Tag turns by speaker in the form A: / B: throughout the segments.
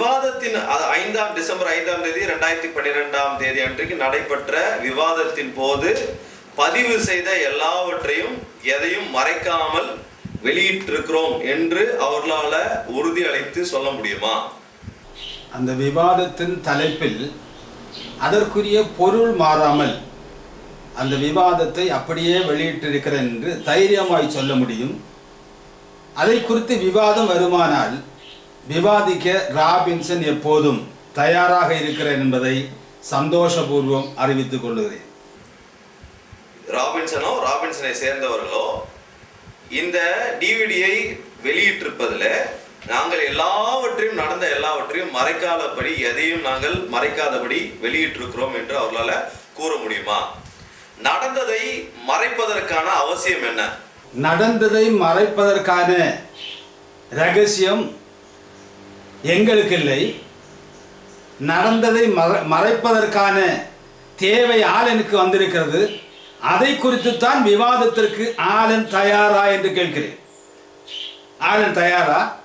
A: விவாதத்தின் அது ஐந்தாம் டிசம்பர் ஐந்தாம் தேதி ரெண்டாயிரத்தி பன்னிரெண்டாம் தேதி அன்றைக்கு நடைபெற்ற விவாதத்தின் போது பதிவு செய்த எல்லாவற்றையும் எதையும் மறைக்காமல் வெளியிட்டிருக்கிறோம் என்று அவர்களால் உறுதி அளித்து சொல்ல முடியுமா?
B: அந்த விவாதத்தின் தலைப்பில் அதற்குரிய பொருள் மாறாமல் அந்த விவாதத்தை அப்படியே வெளியிட்டிருக்கிறேன் என்று தைரியமாய் சொல்ல முடியும். அதை குறித்து விவாதம் வருமானால் விவாதிக்க ராபின்சன் எப்போதும் தயாராக இருக்கிறேன் என்பதை சந்தோஷபூர்வம் அறிவித்துக் கொள்கிறேன்.
A: ராபின்சனோ ராபின்சனை சேர்ந்தவர்களோ இந்த டிவிடியை வெளியிட்டிருப்பதில் நாங்கள் எல்லாவற்றையும் நடந்த எல்லாவற்றையும் மறைக்காதபடி எதையும் நாங்கள் மறைக்காதபடி வெளியிட்டிருக்கிறோம் என்று அவர்களால் கூற முடியுமா? நடந்ததை மறைப்பதற்கான அவசியம் என்ன?
B: நடந்ததை மறைப்பதற்கான ரகசியம் எங்களுக்கு இல்லை நடந்ததை மற- மறைப்பதற்கான தேவை ஆலனுக்கு வந்திருக்கிறது. அதை குறித்து தான் விவாதத்திற்கு ஆலன் தயாரா என்று கேட்கிறேன். ஆலன் தயாரா?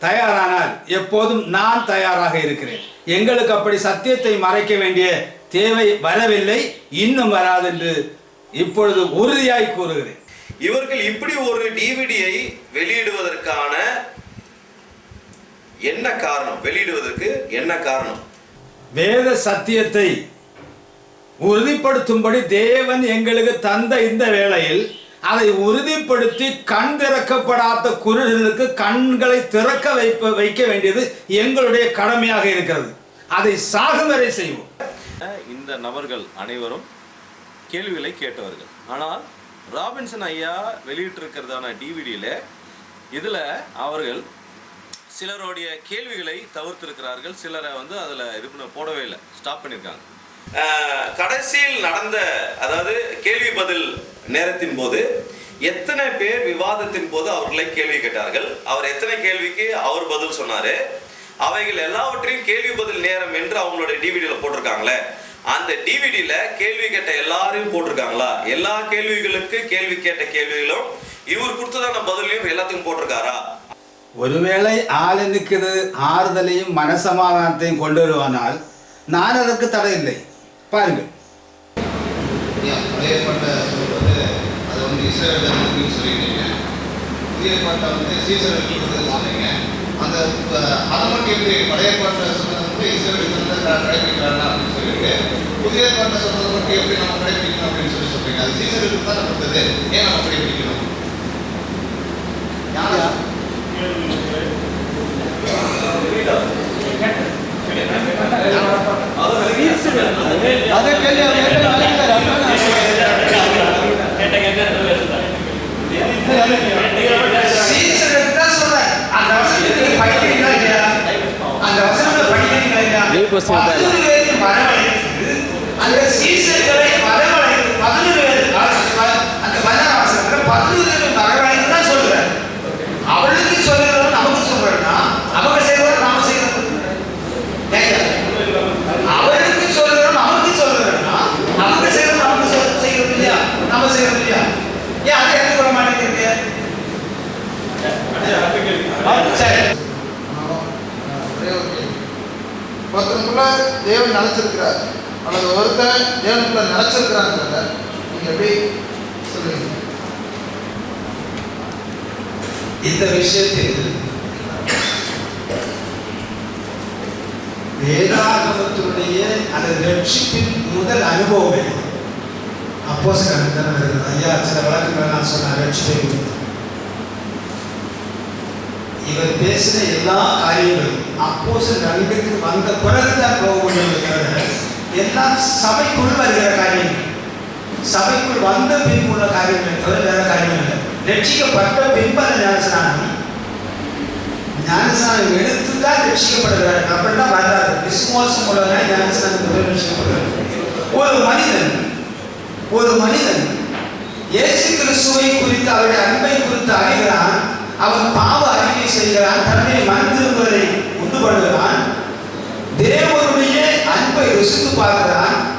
B: தயாரானால் எப்போதும் நான் தயாராக இருக்கிறேன். எங்களுக்கு அப்படி சத்தியத்தை மறைக்க வேண்டிய தேவை வரவில்லை இன்னும் வராது என்று இப்பொழுது உறுதியாய் கூறுகிறேன்.
A: இவர்கள் இப்படி ஒரு டிவிடியை வெளியிடுவதற்கான என்ன காரணம்? வெளியிடுவதற்கு என்ன காரணம்?
B: வேத சத்தியத்தை உறுதிப்படுத்தும்படி தேவன் எங்களுக்கு தந்த இந்த வேளையில் அதை உறுதிப்படுத்தி கண் திறக்கப்படாத குருடர்களுக்கு கண்களை திறக்க வைப்ப வைக்க வேண்டியது எங்களுடைய கடமையாக இருக்கிறது. அதை சாகும் வரை செய்வோம்.
A: இந்த நபர்கள் அனைவரும் கேள்விகளை கேட்டவர்கள். ஆனால் ராபின்சன் ஐயா வெளியிட்டிருக்கிறதான டிவிடியில் இதில் அவர்கள் சிலருடைய கேள்விகளை தவிர்த்திருக்கிறார்கள். சிலரை வந்து அதில் இது பண்ண போடவே இல்லை. ஸ்டாப் பண்ணியிருக்காங்க கடைசியில் நடந்த அதாவது கேள்வி பதில் நேரத்தின் போது எத்தனை பேர் விவாதத்தின் போது அவர்களை கேள்வி கேட்டார்கள்? அவர் எத்தனை கேள்விக்கு அவர் பதில் சொன்னார்? அவைகள் எல்லாவற்றையும் கேள்வி பதில் நேரம் என்று அவங்களுடைய டிவிடியில் போட்டிருக்காங்களே. அந்த டிவிடியில் கேள்வி கேட்ட எல்லாரையும் போட்டிருக்காங்களா? எல்லா கேள்விகளுக்கு கேள்வி கேட்ட கேள்விகளும் இவர் கொடுத்ததான பதிலையும் எல்லாத்துக்கும் போட்டிருக்காரா?
B: ஒருவேளை ஆளனுக்கு இது ஆறுதலையும் மனசமாதானத்தையும் கொண்டு வருவானால் நான் அதற்கு தடை இல்லை. பாருங்கள்.
C: புதிய பழைய சொல்றது புதிய அந்த அதை மட்டும் எப்படி பழைய சொன்னது அப்படின்னு சொல்லிட்டு புதிய ஏற்பாட்டை சொன்னது மட்டும் எப்படி நம்ம கடைபிடிக்கணும் அப்படின்னு சொல்லி சொல்றீங்க. அது சீசருக்கு தான் கொடுத்தது. ஏன் நம்ம கடைபிடிக்கணும் யாரா
D: அதை கேள்வி அவர் ஏற்கனவே கேட்டாரு.
E: சீசருக்கு தான் சொல்றேன். அந்த வசனத்தை நீங்க படிக்கிறீங்களா இல்லையா? அந்த வசனத்தை படிக்கிறீங்களா
C: நினைச்சிருக்கிறார். அல்லது ஒருத்தன் தேவனுக்குள்ள நினைச்சிருக்கிறாங்கிறத நீங்க எப்படி சொல்லுவீங்க?
E: இந்த விஷயத்தில் வேதாகமத்தினுடைய அந்த ரட்சிப்பின் முதல் அனுபவமே அப்போ சில ஐயா சில வழக்குகளை நான் சொன்னேன். ரட்சிப்பை இவர் பேசின எல்லா காரியங்களும் அப்போஸ் ரெண்டுக்கு வந்த பிறகுதான் போக முடியும் எல்லாம் சபைக்குள் வருகிற காரியம். சபைக்குள் வந்த பின் உள்ள காரியங்கள் தவிர வேற காரியம் இல்லை. ரட்சிக்கப்பட்ட பின்பல ஞானஸ்நானம். ஞானஸ்நானம் எடுத்து தான் ரட்சிக்கப்படுகிறார். அப்படின்னா வராது விசுவாசம் உள்ளவங்க ஞானஸ்நானத்தை ரட்சிக்கப்படுகிறார். ஒரு மனிதன் ஒரு மனிதன் இயேசு கிறிஸ்துவை குறித்து அவருடைய அன்பை குறித்து அறிகிறான். அவன் பாவ அறிக்கை செய்கிறான் தன்னை மறந்திருப்பதை உண்டு பண்ணுகிறான் தேவனுடைய அன்பை ருசித்து பார்க்கிறான்.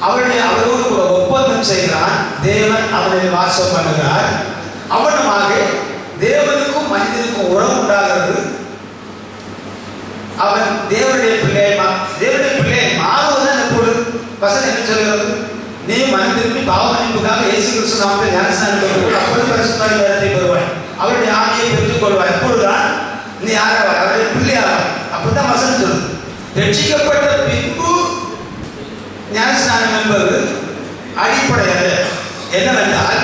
E: அவருடைய அவரோடு ஒரு ஒப்பந்தம் செய்கிறான். தேவன் அவனை வாசம் பண்ணுகிறார். அவனமாக தேவனுக்கும் மனிதனுக்கும் உறவு உண்டாகிறது. அவன் தேவனுடைய பிள்ளை மா- தேவனுடைய பிள்ளை மாறுவதுதான் எப்பொழுது வசனம் என்ன சொல்கிறது? நீ மனிதனுக்கு திரும்பி இயேசு கிறிஸ்து நாமத்தில் ஞானஸ்நானம் பெற்றுக்கொள் அப்பொழுது பரிசுத்தாய் வேதத்தை பெறுவாய். அவருடைய ஆவியை பெற்றுக் கொள்வார். எப்பொழுதுதான் நீ யாராவாய் அவருடைய பிள்ளையாவார் அப்படித்தான் வசனம் சொல்லுது. ரட்சிக்கப்பட்ட பின்பு ஞானஸ்நானம் என்பது அடிப்படையாக என்னவென்றால்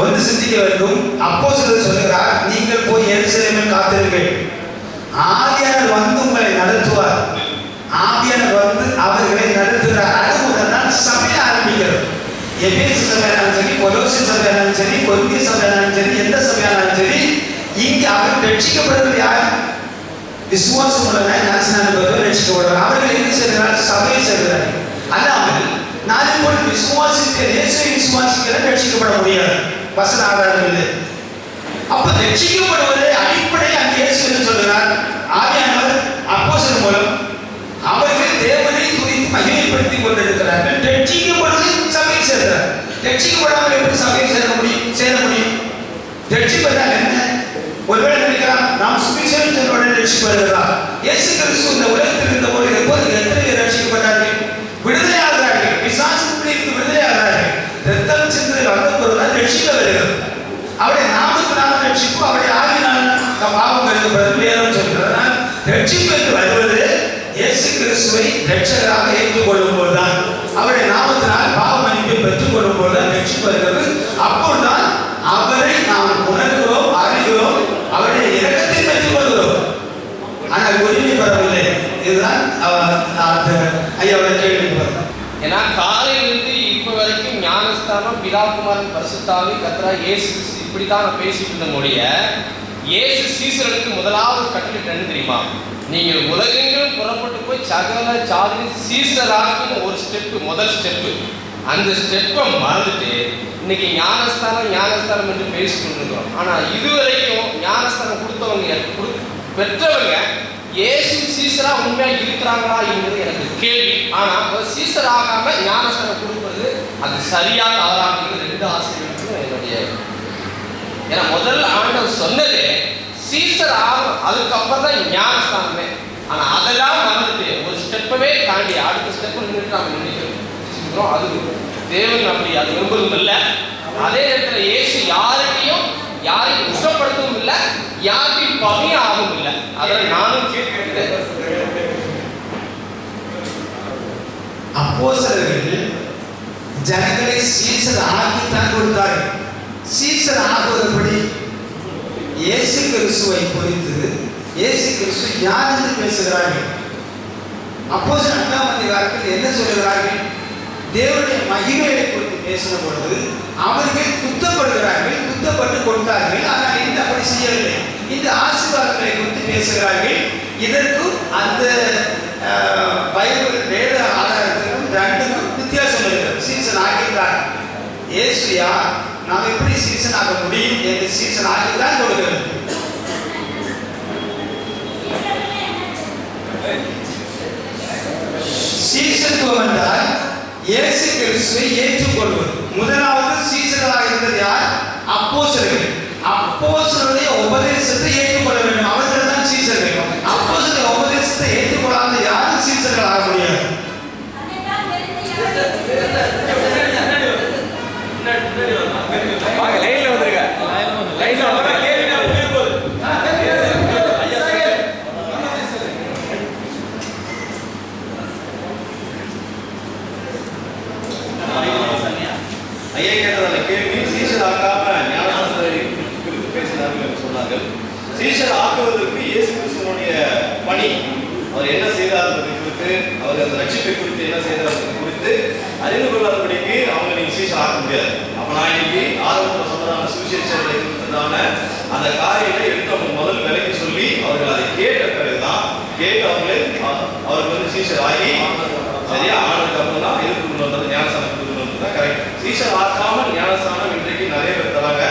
E: ஒன்று சிந்திக்க வேண்டும். அப்போ சிலர் சொல்லுகிறார் நீங்கள் போய் எரிசலமில் காத்திருங்கள். ஆவியானவர் வந்து உங்களை நடத்துவார். ஆவியானவர் வந்து அவர்களை நடத்துகிறார் அது முதல் தான் சபை ஆரம்பிக்கிறது எபேசு சபையானாலும் சரி கொலோசி சபையானாலும் சரி கொருந்திய சபையானாலும் சரி எந்த சபையானாலும் சரி இங்கே அவர் ரட்சிக்கப்படுவது யார்? விசுவாசம் உள்ளவர்கள் ஞானஸ்நானம் பெறுவர் ரட்சிக்கப்படுவார். அவர்கள் என்ன செய்கிறார் சபையை செய்கிறார்கள் அல்லாமல் நான் போல் விசுவாசிக்க இயேசுவை விசுவாசிக்கிற ரட்சிக்கப்பட முடியாது. வசன ஆதாரம் இல்லை அப்ப ரட்சிக்கப்படுவது அடிப்படை அந்த இயேசு என்று சொல்கிறார்? ஆவியானவர் அப்போஸ்தலர் மூலம் அவர்கள் தேவனை குறித்து மகிமைப்படுத்திக் கொண்டிருக்கிறார்கள் ரட்சிக்கப்படுவது சபையை சேர்கிறார் ரட்சிக்கப்படாமல் எப்படி சபையில் சேர முடியும் சேர முடியும்? ரட்சிப்பதால் என்ன? ஒருவேளை நினைக்கலாம் நாம் சுவிசேஷம் உடனே ரட்சிப்படுகிறதா இயேசு கிறிஸ்து இந்த உலகத்தில் இருந்த போது எப்போது எத்தனை பேர் ரட்சிக்கப்பட்டார்கள் விடுதலையாகிறார்கள் பிசாசு பிடித்து விடுதலையாகிறார்கள் ரத்தம் சென்று வந்த பொருளால் ரட்சிக்க வருகிறது அவருடைய நாமத்தினாலும் ரட்சிப்பு அவருடைய ஆவினாலும் பாவம் கருதப்படுறது வேதம் சொல்கிறதுனால் ரட்சிப்பு என்று வருவது இயேசு கிறிஸ்துவை ரட்சகராக ஏற்றுக்கொள்ளும் போதுதான். அவருடைய நாமத்தினால் பாவம் பெற்றுக் கொள்ளும் போதுதான் ரட்சிப்பு அப்போதான் அப்பொழுதுதான் அவரை நாம் உணர்கிறோம் அறிகிறோம் அவருடைய இரக்கத்தை பெற்றுக் கொள்கிறோம் ஆனால் உரிமை பெறவில்லை. இதுதான் அவர் அந்த ஐயாவோட கேள்வி
F: ஏன்னா காலையிலிருந்து இப்ப வரைக்கும் ஞானஸ்தானம் பிதாகுமாரன் பரிசுத்தாவி கத்ரா ஏசு இப்படித்தான் நான் பேசிட்டு இருந்த மொழிய ஏசு சீசர்களுக்கு முதலாவது கட்டளை தெரியுமா? நீங்கள் உலகெங்கிலும் புறப்பட்டு போய் சகல சாதி சீசராக்கின்னு ஒரு ஸ்டெப்பு முதல் ஸ்டெப்பு அந்த ஸ்டெப்பை மறந்துட்டு இன்னைக்கு ஞானஸ்தானம் ஞானஸ்தானம் என்று பேசிக் ஆனால் ஆனா இதுவரைக்கும் ஞானஸ்தானம் கொடுத்தவங்க கொடு- பெற்றவங்க ஏசு சீசரா உண்மையா இருக்கிறாங்களா என்பது எனக்கு கேள்வி. ஆனா ஒரு சீசர் ஆகாம ஞானஸ்தானம் கொடுப்பது அது சரியா தவறா ரெண்டு ஆசிரியர்களுக்கும் என்னுடைய ஏன்னா முதல் ஆண்டவர் சொன்னது சீசர் ஆகும் அதுக்கப்புறம் தான் ஞானஸ்தானமே. ஆனா அதெல்லாம் மறந்துட்டு ஒரு ஸ்டெப்பவே தாண்டி அடுத்த ஸ்டெப் நின்றுட்டு நாம நினைக்கிறோம். சொல்கிறோம் அது தேவன் அப்படி அது விரும்புவதும் இல்லை. அதே நேரத்தில் இயேசு யாருக்கையும் யாரையும் குஷப்படுத்தவும் இல்லை யாருக்கும் பகையும் ஆகவும் இல்லை. அதை நானும் அப்போ
E: சிலர்கள் ஜனங்களை சீசர் ஆக்கித்தான் கொடுத்தார்கள். சீசர் ஆகுவதுபடி இயேசு கிறிஸ்துவை குறித்து இயேசு கிறிஸ்து யார் என்று பேசுகிறார்கள்? அப்போஸ் ரெண்டாம் அதிகாரத்தில் என்ன சொல்கிறார்கள் தேவனுடைய மகிமையை குறித்து பேசின பொழுது அவர்கள் குத்தப்படுகிறார்கள் குத்தப்பட்டு கொடுத்தார்கள் ஆனால் இந்த அப்படி செய்யவில்லை. இந்த ஆசீர்வாதங்களை குறித்து பேசுகிறார்கள். இதற்கும் அந்த பைபிள் வேத ஆதாரத்திற்கும் ரெண்டுக்கும் வித்தியாசம் இருக்கிறது. சீசன் ஆகின்றார் ஏசுயா நாம் எப்படி சீசன் ஆக முடியும் என்று சீசன் ஆகித்தான் கொடுக்கிறது சீசன் இயேசு கிறிஸ்துவை ஏற்றுக்கொள்வது. முதலாவது சீசர்களாக இருந்தது யார்? அப்போசர்கள் அப்போஸ்தலருடைய உபதேசத்தை ஏற்றுக்கொள்ள வேண்டும். அவர்கள் தான் சீசர்கள். அப்போஸ்தலருடைய உபதேசத்தை ஏற்றுக்கொள்ளாத யாரும் சீசர்களாக முடியாது
A: ஐயா கேட்டது அந்த கேள்வி சீஷர் ஆக்காம ஞானசாஸ்திரை குறித்து பேசினார்கள் என்று சொன்னார்கள் மாற்றுவதற்கு இயேசு கிறிஸ்துவனுடைய பணி. அவர் என்ன செய்தார் என்பதை குறித்து அவர் அந்த லட்சியத்தை குறித்து என்ன செய்தார் என்பதை குறித்து அறிந்து கொள்ளாதபடிக்கு அவங்க நீங்க சீஷர் ஆக்க முடியாது. அப்ப நான் இன்னைக்கு ஆரம்பத்தில் சொன்னதான சுவிசேஷத்தை குறித்ததான அந்த காரியத்தை எடுத்து அவங்க முதல் விலைக்கு சொல்லி அவர்கள் அதை கேட்ட பிறகுதான் கேட்டு அவங்களே அவருக்கு வந்து சீசர் ஆகி சரியா? ஆனதுக்கு அப்புறம் தான் எதிர்ப்பு வந்தது ஞானசானம் கொடுக்கணும் வந்தது. தான் கரெக்ட். சீசர் ஆக்காமல் ஞானசானம் இன்றைக்கு நிறைய பேர் தராங்க.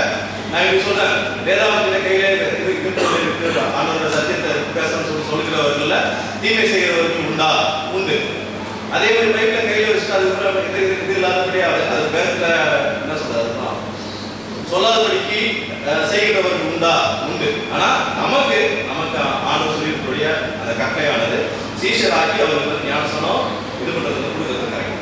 A: நான் இப்படி சொல்றேன் வேதாந்தத்தின கையில இது இருக்கிறது இருக்கு ஆனந்த சத்தியத்தை பேசணும்னு சொல்லி சொல்லுகிறவர்கள தீமை செய்கிறவர்கள் உண்டா? உண்டு. அதே மாதிரி பைப்ல கையில் வச்சுட்டு அதுக்கப்புறம் இது இது இல்லாதபடி அது அது என்ன சொல்றது சொல்லாதபடிக்கு செய்கிறவர்கள் உண்டா? உண்டு. ஆனா நமக்கு நமக்கு ஆண்டு அந்த கட்டளையானது சீஷராக்கி அவருக்கு வந்து ஞானசனம் இது பண்றது கொடுக்கறது கரெக்ட்